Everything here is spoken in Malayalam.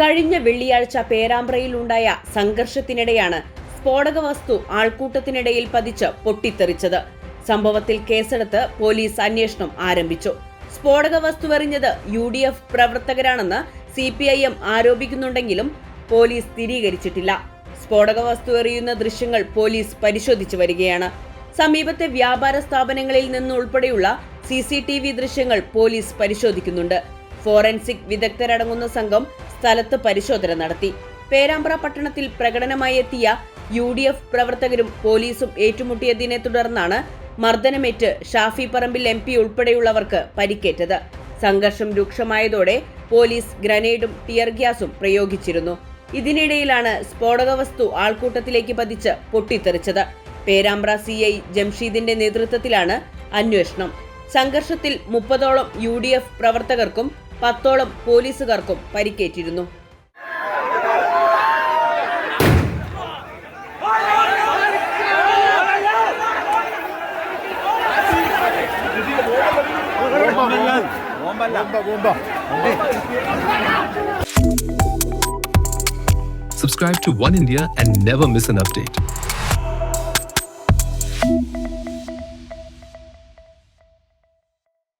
കഴിഞ്ഞ വെള്ളിയാഴ്ച പേരാമ്പ്രയിൽ ഉണ്ടായ സംഘർഷത്തിനിടെയാണ് സ്ഫോടക വസ്തു ആൾക്കൂട്ടത്തിനിടയിൽ പതിച്ച് പൊട്ടിത്തെറിച്ചത്. സംഭവത്തിൽ കേസെടുത്ത് പോലീസ് അന്വേഷണം ആരംഭിച്ചു. സ്ഫോടക വസ്തു എറിഞ്ഞത് യു ഡി എഫ് പ്രവർത്തകരാണെന്ന് സി പി ഐ എം ആരോപിക്കുന്നുണ്ടെങ്കിലും പോലീസ് സ്ഥിരീകരിച്ചിട്ടില്ല. സ്ഫോടക വസ്തു എറിയുന്ന ദൃശ്യങ്ങൾ പോലീസ് പരിശോധിച്ചു വരികയാണ്. സമീപത്തെ വ്യാപാര സ്ഥാപനങ്ങളിൽ നിന്നുൾപ്പെടെയുള്ള സി സി ടി വി ദൃശ്യങ്ങൾ പോലീസ് പരിശോധിക്കുന്നുണ്ട്. ഫോറൻസിക് വിദഗ്ധരടങ്ങുന്ന സംഘം സ്ഥലത്ത് പരിശോധന നടത്തി. പേരാമ്പ്ര പട്ടണത്തിൽ പ്രകടനമായി എത്തിയ യു ഡി എഫ് പ്രവർത്തകരും പോലീസും ഏറ്റുമുട്ടിയതിനെ തുടർന്നാണ് മർദ്ദനമേറ്റ് ഷാഫി പറമ്പിൽ എം പി ഉൾപ്പെടെയുള്ളവർക്ക് പരിക്കേറ്റത്. സംഘർഷം രൂക്ഷമായതോടെ പോലീസ് ഗ്രനേഡും ടിയർ ഗ്യാസും പ്രയോഗിച്ചിരുന്നു. ഇതിനിടയിലാണ് സ്ഫോടക വസ്തു ആൾക്കൂട്ടത്തിലേക്ക് പതിച്ച് പൊട്ടിത്തെറിച്ചത്. പേരാമ്പ്ര സി ഐ ജംഷീദിന്റെ നേതൃത്വത്തിലാണ് അന്വേഷണം. സംഘർഷത്തിൽ മുപ്പതോളം യു ഡി എഫ് പ്രവർത്തകർക്കും പത്തോളം പോലീസുകാർക്കും പരിക്കേറ്റിരുന്നു Subscribe to One India and never miss an update.